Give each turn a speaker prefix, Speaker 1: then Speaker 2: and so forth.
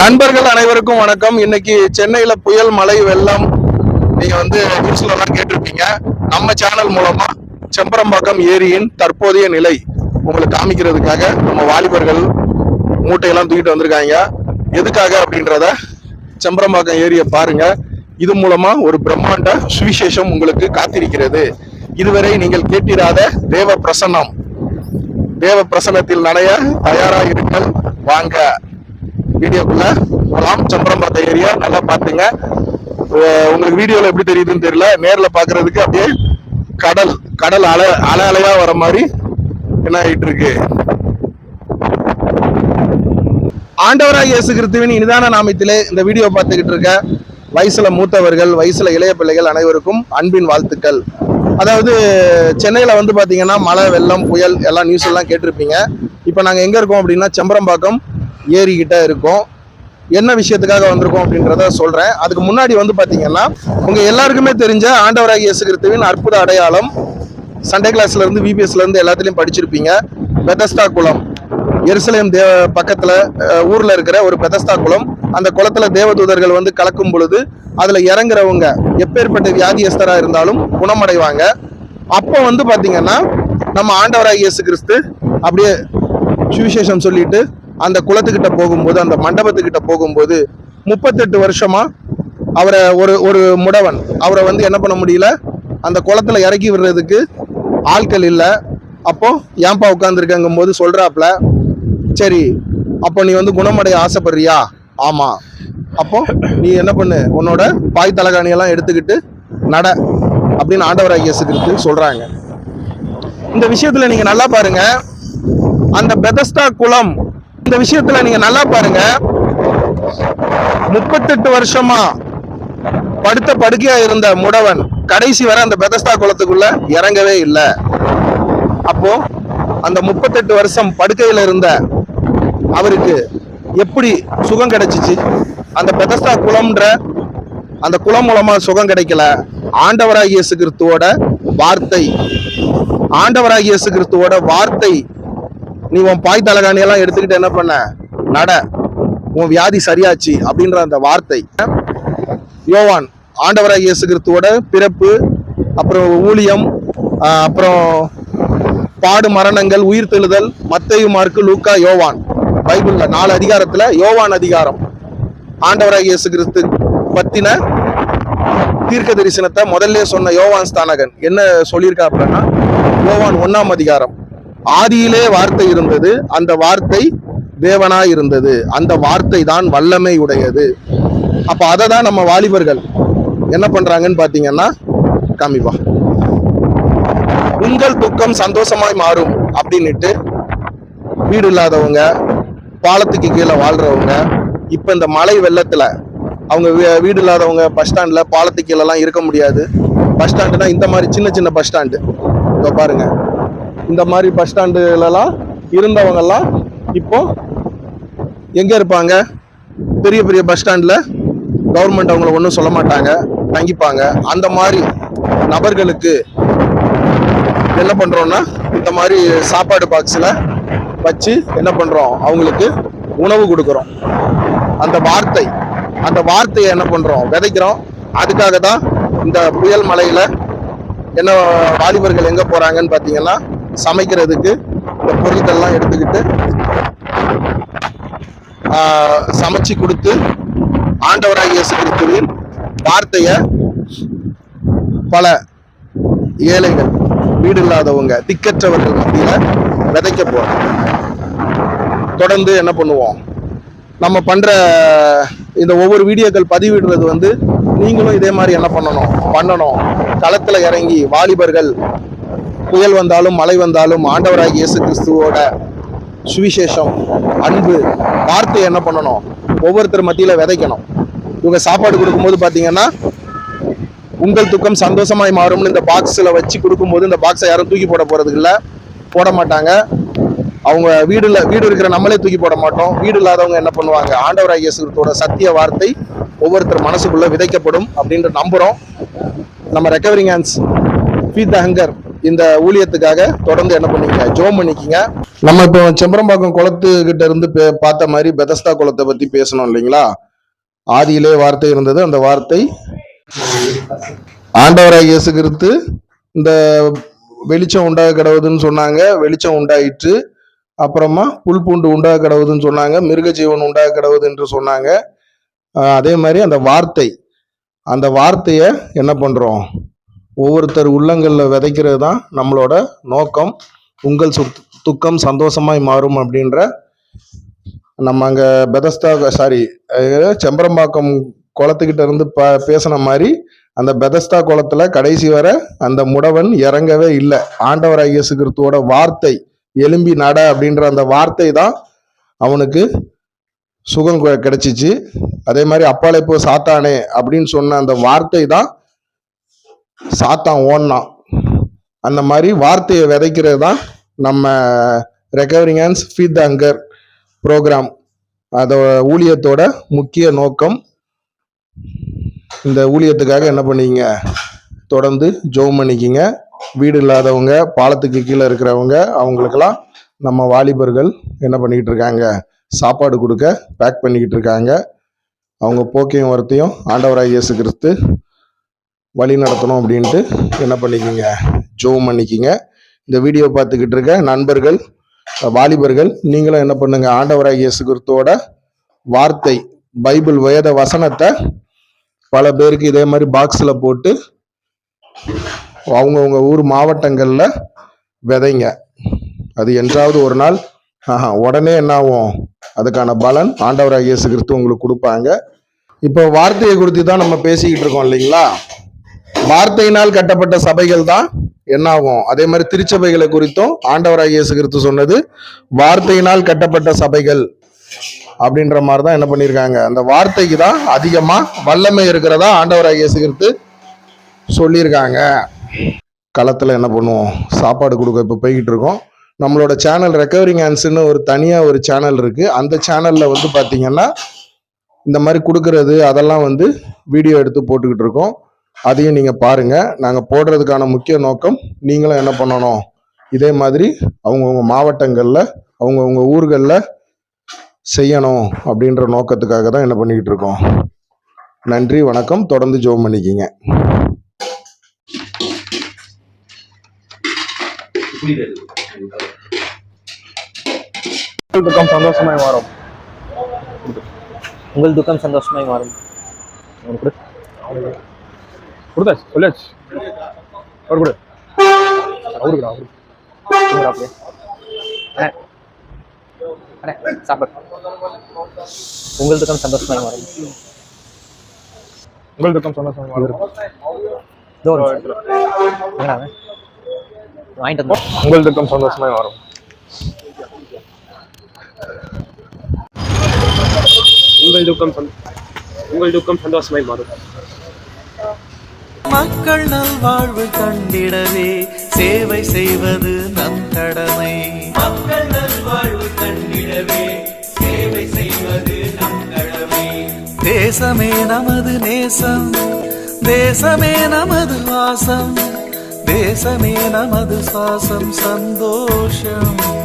Speaker 1: நண்பர்கள் அனைவருக்கும் வணக்கம். இன்னைக்கு சென்னையில புயல் மழை வெள்ளம் நீங்க வந்து நியூஸ்ல எல்லாம் கேட்டிருப்பீங்க. நம்ம சேனல் மூலமா செம்பரம்பாக்கம் ஏரியின் தற்போதைய நிலை உங்களுக்கு காமிக்கிறதுக்காக நம்ம வாலிபர்கள் மூட்டையெல்லாம் தூக்கிட்டு வந்திருக்காங்க. எதுக்காக அப்படின்றத செம்பரம்பாக்கம் ஏரியை பாருங்க. இது மூலமா ஒரு பிரம்மாண்ட சுவிசேஷம் உங்களுக்கு காத்திருக்கிறது. இதுவரை நீங்கள் கேட்டிராத தேவ பிரசன்னம் தேவ பிரசன்னத்தில் நடைய தயாராக இருங்கள் வாங்க. வீடியோக்குள்ள ராம் சம்பரம்பாத்த ஏரியா நல்லா பாத்துங்க உங்களுக்கு வீடியோல எப்படி தெரியுதுன்னு தெரியல. நேர்ல பாக்குறதுக்கு அப்படியே கடல் கடல் அலை அலை அலையா வர மாதிரி என்ன ஆயிட்டு இருக்கு. ஆண்டவராக இயேசு கிறிஸ்துவின் இனிதான நாமத்திலே இந்த வீடியோ பார்த்துக்கிட்டு இருக்க வயசுல மூத்தவர்கள் வயசுல இளைய பிள்ளைகள் அனைவருக்கும் அன்பின் வாழ்த்துக்கள். அதாவது சென்னையில் வந்து பார்த்தீங்கன்னா மழை வெள்ளம் புயல் எல்லாம் நியூஸ் எல்லாம் கேட்டிருப்பீங்க. இப்போ நாங்கள் எங்கே இருக்கோம் அப்படின்னா செம்பரம்பாக்கம் ஏரி இருக்கும். என்ன விஷயத்துக்காக வந்திருக்கோம் அப்படின்றத சொல்கிறேன் அதுக்கு முன்னாடி வந்து பார்த்தீங்கன்னா உங்கள் எல்லாருக்குமே தெரிஞ்ச ஆண்டவராக இயேசு கிறிஸ்துவின் அற்புத அடையாளம் சண்டே கிளாஸ்லேருந்து விபிஎஸ்லேருந்து எல்லாத்துலேயும் படிச்சிருப்பீங்க. பெதஸ்தா குளம் எருசலேம் தேவ பக்கத்தில் ஊரில் இருக்கிற ஒரு பெதஸ்தா குளம் அந்த குளத்தில் தேவதூதர்கள் வந்து கலக்கும் பொழுது அதில் இறங்குறவங்க எப்பேற்பட்ட வியாதியஸ்தராக இருந்தாலும் குணமடைவாங்க. அப்போ வந்து பார்த்திங்கன்னா நம்ம ஆண்டவராக இயேசு கிறிஸ்து அப்படியே சுவிசேஷம் சொல்லிட்டு அந்த குளத்துக்கிட்ட போகும்போது அந்த மண்டபத்துக்கிட்ட போகும்போது முப்பத்தெட்டு வருஷமா அவரை ஒரு ஒரு முடவன். அவரை வந்து என்ன பண்ண முடியல? அந்த குளத்தில் இறக்கி விடுறதுக்கு ஆட்கள் இல்லை. அப்போ ஏன்பா உட்காந்துருக்கங்கும் போது சொல்கிறாப்புல சரி அப்போ நீ வந்து குணமடைய ஆசைப்படுறியா? ஆமாம் அப்போ நீ என்ன பண்ணு உன்னோட பாய் தலகாணியெல்லாம் எடுத்துக்கிட்டு நட அப்படின்னு ஆண்டவராக இயேசு கிறிஸ்து இந்த விஷயத்தில் நீங்கள் நல்லா பாருங்க. அந்த பெதஸ்டா குளம் இந்த விஷயத்துல நீங்க நல்லா பாருங்க. முப்பத்தெட்டு வருஷமா படுத்த படுக்கையா இருந்த முடவன் கடைசி வரை அந்த பெதஸ்தா குளத்துக்குள்ள இறங்கவே இல்லை. அப்போ அந்த முப்பத்தெட்டு வருஷம் படுக்கையில இருந்த அவருக்கு எப்படி சுகம் கிடைச்சிச்சு? அந்த பெதஸ்தா குளம்ன்ற அந்த குளம் மூலமா சுகம் கிடைக்கல. ஆண்டவராக இயேசு கிறிஸ்துவோட வார்த்தை ஆண்டவராக இயேசு கிறிஸ்துவோட வார்த்தை நீ உன் பாய் தலகாணி எல்லாம் எடுத்துக்கிட்டு என்ன பண்ண? நட. உன் வியாதி சரியாச்சு அப்படின்ற அந்த வார்த்தை. யோவான் ஆண்டவராக இயேசு கிறிஸ்துவோட பிறப்பு அப்புறம் ஊழியம் அப்புறம் பாடு மரணங்கள் உயிர் தெழுதல் மத்தையும் மார்க்கு லூக்கா யோவான். பைபிளில் நாலு அதிகாரத்தில் யோவான் அதிகாரம். ஆண்டவராக இயேசு கிறிஸ்து தீர்க்க தரிசனத்தை முதல்ல சொன்ன யோவான் ஸ்தானகன். என்ன சொல்லியிருக்கா அப்படின்னா யோவான் ஒன்றாம் அதிகாரம். ஆதியிலே வார்த்தை இருந்தது அந்த வார்த்தை தேவனாய் இருந்தது அந்த வார்த்தை தான் வல்லமை உடையது அப்ப அதை தான் நம்ம வாலிபர்கள் என்ன பண்றாங்கன்னு பாத்தீங்கன்னா காமிப்பா உங்கள் துக்கம் சந்தோஷமாய் மாறும் அப்படின்னுட்டு வீடு இல்லாதவங்க பாலத்துக்கு கீழே வாழ்றவங்க இப்ப இந்த மழை வெள்ளத்துல அவங்க வீ- வீடு இல்லாதவங்க பஸ் ஸ்டாண்ட்ல பாலத்துக்கு கீழெல்லாம் இருக்க முடியாது. பஸ் ஸ்டாண்டுனா இந்த மாதிரி சின்ன சின்ன பஸ் ஸ்டாண்டு இதோ பாருங்க. இந்த மாதிரி பஸ் ஸ்டாண்டுலலாம் இருந்தவங்கெல்லாம் இப்போ எங்கே இருப்பாங்க? பெரிய பெரிய பஸ் ஸ்டாண்டில் கவர்மெண்ட் அவங்கள ஒன்றும் சொல்ல மாட்டாங்க. தங்கிப்பாங்க. அந்த மாதிரி நபர்களுக்கு என்ன பண்ணுறோன்னா இந்த மாதிரி சாப்பாடு பாக்ஸில் வச்சு என்ன பண்ணுறோம் அவங்களுக்கு உணவு கொடுக்குறோம். அந்த வார்த்தை அந்த வார்த்தையை என்ன பண்ணுறோம் விதைக்கிறோம். அதுக்காக தான் இந்த புயல் மலையில் என்ன வாலிபர்கள் எங்கே போகிறாங்கன்னு பார்த்தீங்கன்னா சமைக்கிறதுக்கு இந்த பொருட்கள்லாம் எடுத்துக்கிட்டு சமைச்சு கொடுத்து ஆண்டவராக இயேசு கிறிஸ்துவின் வார்த்தையை பல ஏழைகள் வீடு இல்லாதவங்க திக்கற்றவர்கள் மத்தியில விதைக்க போறோம் தொடர்ந்து என்ன பண்ணுவோம்? நம்ம பண்ற இந்த ஒவ்வொரு வீடியோக்கள் பதிவிடுறது வந்து நீங்களும் இதே மாதிரி என்ன பண்ணணும்? பண்ணணும். களத்துல இறங்கி வாலிபர்கள் புயல் வந்தாலும் மழை வந்தாலும் ஆண்டவராக இயேசு கிறிஸ்துவோட சுவிசேஷம் அன்பு வார்த்தையை என்ன பண்ணணும்? ஒவ்வொருத்தர் மத்தியில் விதைக்கணும். இவங்க சாப்பாடு கொடுக்கும்போது பார்த்தீங்கன்னா உங்கள் துக்கம் சந்தோஷமாய் மாறும்னு இந்த பாக்ஸில் வச்சு கொடுக்கும்போது இந்த பாக்ஸை யாரும் தூக்கி போட போகிறதுக்கு இல்லை போட மாட்டாங்க. அவங்க வீடு வீடு இருக்கிற நம்மளே தூக்கி போட மாட்டோம். வீடு இல்லாதவங்க என்ன பண்ணுவாங்க? ஆண்டவராக இயேசுத்தோட சத்திய வார்த்தை ஒவ்வொருத்தர் மனசுக்குள்ளே விதைக்கப்படும் அப்படின்ற நம்புகிறோம் நம்ம recovering hands feed the hunger இந்த ஊழியத்துக்காக தொடர்ந்து என்ன பண்ணிக்கங்க? ஜோம் பண்ணிக்கிங்க. நம்ம இப்போ செம்பரம்பாக்கம் குளத்துக்கிட்ட இருந்து பார்த்த மாதிரி பெதஸ்தா குளத்தை பத்தி பேசணும் இல்லைங்களா? ஆதியிலே வார்த்தை இருந்தது. அந்த வார்த்தை ஆண்டவராக இயேசு கிறிஸ்து இந்த வெளிச்சம் உண்டாக கிடவுதுன்னு சொன்னாங்க. வெளிச்சம் உண்டாயிற்று. அப்புறமா புல் பூண்டு உண்டாக கிடவுதுன்னு சொன்னாங்க. மிருக ஜீவன் உண்டாக கிடவுது என்று சொன்னாங்க. அதே மாதிரி அந்த வார்த்தை அந்த வார்த்தையை என்ன பண்றோம்? ஒவ்வொருத்தர் உள்ளங்களில் விதைக்கிறது தான் நம்மளோட நோக்கம். உங்கள் சுத் துக்கம் சந்தோஷமாய் மாறும் அப்படின்ற நம்ம அங்கே பெதஸ்தா சாரி செம்பரம்பாக்கம் குளத்துக்கிட்ட இருந்து ப பேசின மாதிரி அந்த பெதஸ்தா குளத்தில் கடைசி வரை அந்த முடவன் இறங்கவே இல்லை. ஆண்டவராக இயேசு கிறிஸ்துவோட வார்த்தை எலும்பி நட அப்படின்ற அந்த வார்த்தை தான் அவனுக்கு சுகம் கிடைச்சிச்சு. அதே மாதிரி அப்பாலே போ சாத்தானே அப்படின்னு சொன்ன அந்த வார்த்தை தான் சாத்தான் ஓடனான். அந்த மாதிரி வார்த்தையை விதைக்கிறது தான் நம்ம recovering and feed hunger program அதோட ஊழியத்தோட முக்கிய நோக்கம். இந்த ஊழியத்துக்காக என்ன பண்ணிக்கிங்க தொடர்ந்து ஜோம் பண்ணிக்கிங்க. வீடு இல்லாதவங்க பாலத்துக்கு கீழே இருக்கிறவங்க அவங்களுக்கெல்லாம் நம்ம வாலிபர்கள் என்ன பண்ணிக்கிட்டு இருக்காங்க? சாப்பாடு கொடுக்க பேக் பண்ணிக்கிட்டு இருக்காங்க. அவங்க போக்கையும் வரத்தையும் ஆண்டவராக இயேசு கிறிஸ்து வழி நடத்தணும் அப்படின்ட்டு என்ன பண்ணிக்கிங்க? ஜோம் பண்ணிக்கிங்க. இந்த வீடியோ பார்த்துக்கிட்டு இருக்க நண்பர்கள் வாலிபர்கள் நீங்களும் என்ன பண்ணுங்க? ஆண்டவராக இயேசு கிறிஸ்துவோட வார்த்தை பைபிள் வேத வசனத்தை பல பேருக்கு இதே மாதிரி பாக்ஸில் போட்டு அவங்கவுங்க ஊர் மாவட்டங்களில் விதைங்க. அது என்றாவது ஒரு நாள் ஆஹா உடனே என்ன ஆகும்? அதுக்கான பலன் ஆண்டவராக இயேசு கிறிஸ்து உங்களுக்கு கொடுப்பாங்க. இப்போ வார்த்தையை குறித்து தான் நம்ம பேசிக்கிட்டு இருக்கோம் இல்லைங்களா? வார்த்தையினால் கட்டப்பட்ட சபைகள் தான் என்னாகும்? அதே மாதிரி திருச்சபைகளை குறித்தும் ஆண்டவராக இயேசு கிறிஸ்து சொன்னது வார்த்தையினால் கட்டப்பட்ட சபைகள் அப்படின்ற மாதிரி தான் என்ன பண்ணியிருக்காங்க. அந்த வார்த்தைக்கு தான் அதிகமாக வல்லமை இருக்கிறதா ஆண்டவராக இயேசு கிறிஸ்து சொல்லியிருக்காங்க. களத்தில் என்ன பண்ணுவோம்? சாப்பாடு கொடுக்க இப்போ போய்கிட்டு இருக்கோம். நம்மளோட சேனல் ரெக்கவரிங் ஹேண்ட்ஸ்னு ஒரு தனியாக ஒரு சேனல் இருக்குது அந்த சேனலில் வந்து பார்த்தீங்கன்னா இந்த மாதிரி கொடுக்கறது அதெல்லாம் வந்து வீடியோ எடுத்து போட்டுக்கிட்டு இருக்கோம். அதையும் நீங்கள் பாருங்கள் நாங்கள் போடுறதுக்கான முக்கிய நோக்கம் நீங்களும் என்ன பண்ணணும்? இதே மாதிரி அவங்கவுங்க மாவட்டங்களில் அவங்கவுங்க ஊர்களில் செய்யணும் அப்படின்ற நோக்கத்துக்காக தான் என்ன பண்ணிக்கிட்டு இருக்கோம். நன்றி வணக்கம். தொடர்ந்து ஜோம் பண்ணிக்கிங்க.
Speaker 2: துக்கம் சந்தோஷமாய் மாறும்.
Speaker 3: உங்கள் துக்கம் சந்தோஷமாய் மாறும்.
Speaker 2: கொடுத்தாச்சு சொல்லியாச்சு அவர் கொடு. அவருக்கு அவருக்கு
Speaker 3: அண்ணே. சாப்பாடு உங்கள் துக்கம் சந்தோஷமாய் மாறும்
Speaker 2: உங்கள் துக்கம் சந்தோஷமாய் மாறும்
Speaker 3: வாங்கிட்டு வந்தோம்
Speaker 2: உங்கள் துக்கம் சந்தோஷமாய்
Speaker 4: உங்கள் துக்கம் உங்கள் துக்கம் சந்தோஷமாய் மாறும்.
Speaker 5: மக்கள் நல்வாழ்வு கண்டிடவே. சேவை செய்வது நம் கடமை. மக்கள் நல்வாழ்வு கண்டிடவே. சேவை செய்வது நம் கடமை. தேசமே நமது நேசம். தேசமே நமது வாசம். தேசமே நமது சுவாசம். சந்தோஷம்.